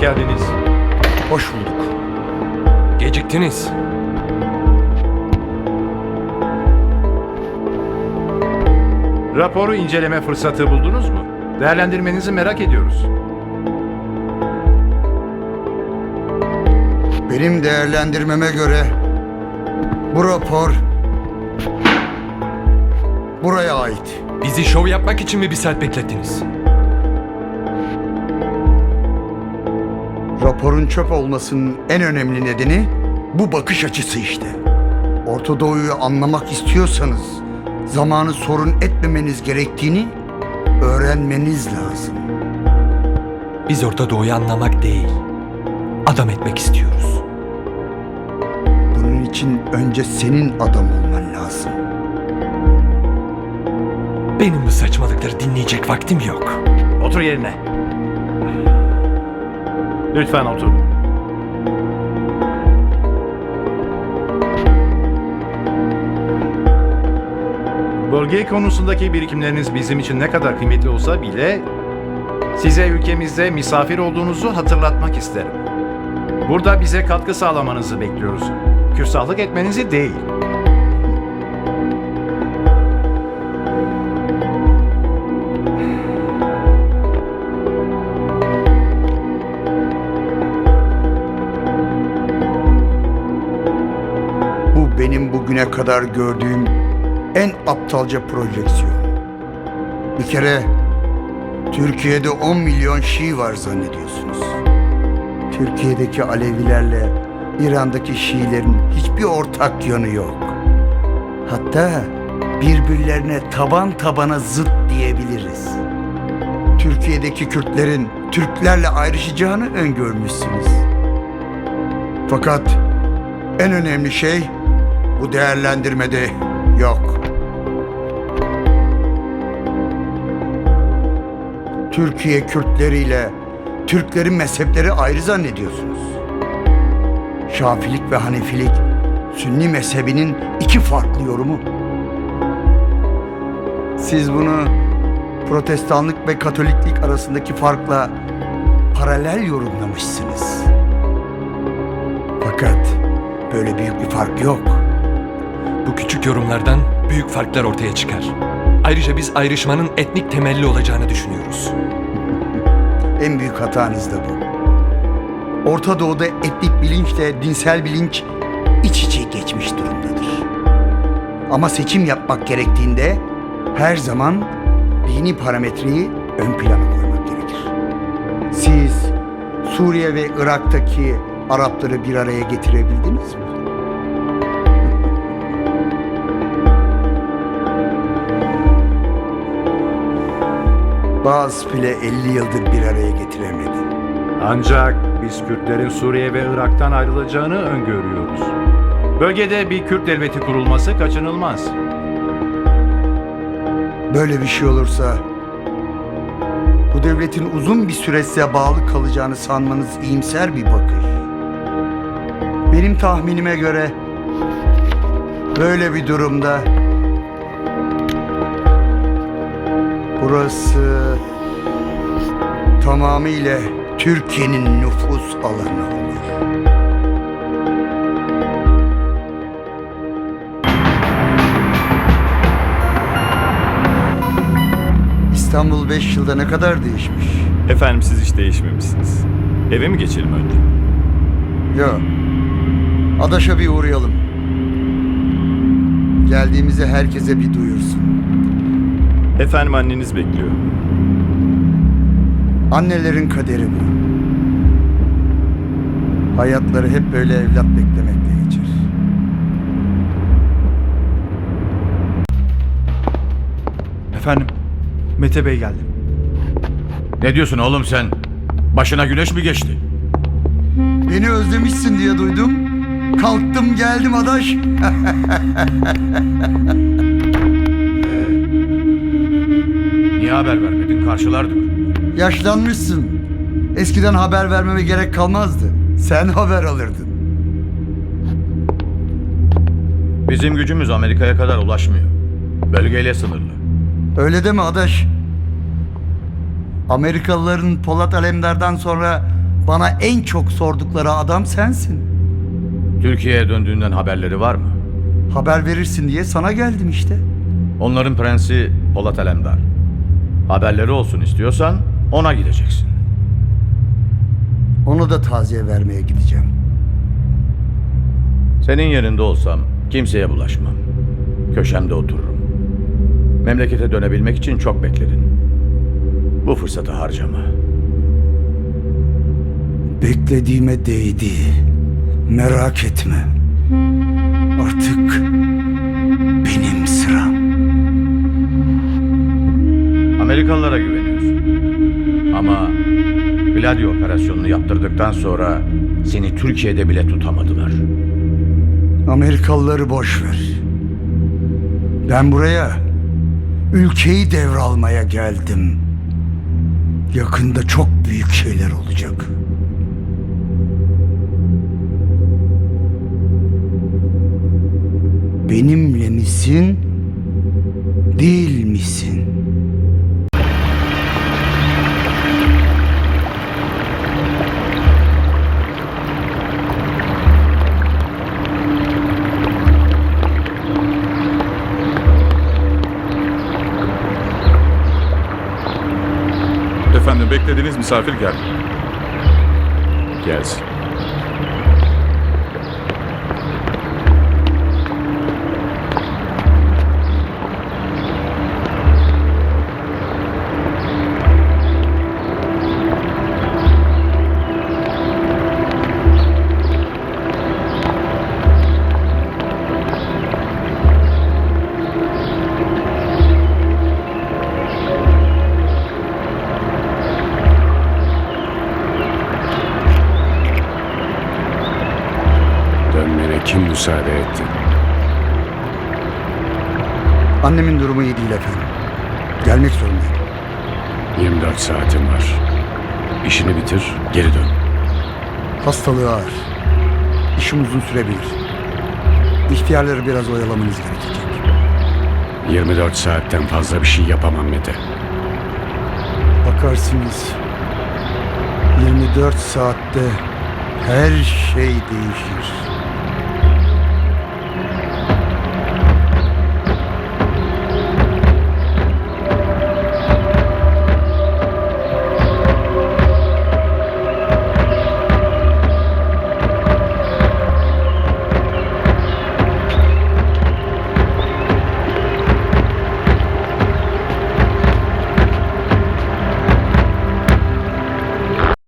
Hoş geldiniz. Hoş bulduk. Geciktiniz. Raporu inceleme fırsatı buldunuz mu? Değerlendirmenizi merak ediyoruz. Benim değerlendirmeme göre bu rapor buraya ait. Bizi şov yapmak için mi bir saat beklettiniz? Raporun çöp olmasının en önemli nedeni bu bakış açısı işte. Orta Doğu'yu anlamak istiyorsanız zamanı sorun etmemeniz gerektiğini öğrenmeniz lazım. Biz Orta Doğu'yu anlamak değil, adam etmek istiyoruz. Bunun için önce senin adam olman lazım. Benim bu saçmalıkları dinleyecek vaktim yok. Otur yerine. Lütfen otur. Bölge konusundaki birikimleriniz bizim için ne kadar kıymetli olsa bile size ülkemizde misafir olduğunuzu hatırlatmak isterim. Burada bize katkı sağlamanızı bekliyoruz. Kürsahlık etmenizi değil. Benim bugüne kadar gördüğüm en aptalca projeksiyon. Bir kere Türkiye'de 10 milyon Şii var zannediyorsunuz. Türkiye'deki Alevilerle İran'daki Şiilerin hiçbir ortak yanı yok. Hatta birbirlerine taban tabana zıt diyebiliriz. Türkiye'deki Kürtlerin Türklerle ayrışacağını öngörmüşsünüz. Fakat en önemli şey bu değerlendirmede yok. Türkiye Kürtleriyle Türklerin mezhepleri ayrı zannediyorsunuz. Şafilik ve Hanefilik Sünni mezhebinin iki farklı yorumu. Siz bunu Protestanlık ve Katoliklik arasındaki farkla paralel yorumlamışsınız. Fakat böyle büyük bir fark yok. Bu küçük yorumlardan büyük farklar ortaya çıkar. Ayrıca biz ayrışmanın etnik temelli olacağını düşünüyoruz. En büyük hatanız da bu. Orta Doğu'da etnik bilinçle dinsel bilinç iç içe geçmiş durumdadır. Ama seçim yapmak gerektiğinde her zaman dini parametreyi ön plana koymak gerekir. Siz Suriye ve Irak'taki Arapları bir araya getirebildiniz mi? Bazı bile 50 yıldır bir araya getiremedi. Ancak biz Kürtlerin Suriye ve Irak'tan ayrılacağını öngörüyoruz. Bölgede bir Kürt devleti kurulması kaçınılmaz. Böyle bir şey olursa bu devletin uzun bir süre size bağlı kalacağını sanmanız iyimser bir bakış. Benim tahminime göre böyle bir durumda burası tamamıyla Türkiye'nin nüfus alanı olur. İstanbul 5 yılda ne kadar değişmiş? Efendim siz hiç değişmemişsiniz. Eve mi geçelim önce? Yok. Adaş'a bir uğrayalım. Geldiğimizi herkese bir duyursun. Efendim anneniz bekliyor. Annelerin kaderi bu. Hayatları hep böyle evlat beklemekle geçer. Efendim, Mete Bey geldi. Ne diyorsun oğlum sen? Başına güneş mi geçti? Beni özlemişsin diye duydum. Kalktım geldim adaş. haber vermedin? Karşılardık. Yaşlanmışsın. Eskiden haber vermeme gerek kalmazdı. Sen haber alırdın. Bizim gücümüz Amerika'ya kadar ulaşmıyor. Bölgeyle sınırlı. Öyle deme adaş. Amerikalıların Polat Alemdar'dan sonra bana en çok sordukları adam sensin. Türkiye'ye döndüğünden haberleri var mı? Haber verirsin diye sana geldim işte. Onların prensi Polat Alemdar. Haberleri olsun istiyorsan ona gideceksin. Ona da taziye vermeye gideceğim. Senin yerinde olsam kimseye bulaşmam. Köşemde otururum. Memlekete dönebilmek için çok bekledin. Bu fırsatı harcama. Beklediğime değdi. Merak etme. Artık Amerikalılara güveniyorsun. Ama Gladio operasyonunu yaptırdıktan sonra seni Türkiye'de bile tutamadılar. Amerikalıları boş ver. Ben buraya ülkeyi devralmaya geldim. Yakında çok büyük şeyler olacak. Benimle misin? Değil misin? Beklediğiniz misafir geldi. Gelsin. Müsaade etti? Annemin durumu iyi değil efendim. Gelmek zorundayım. 24 saatin var. İşini bitir, geri dön. Hastalığı ağır. İşim uzun sürebilir. İhtiyarları biraz oyalamanız gerekecek. 24 saatten fazla bir şey yapamam Mete. Bakarsınız 24 saatte her şey değişir.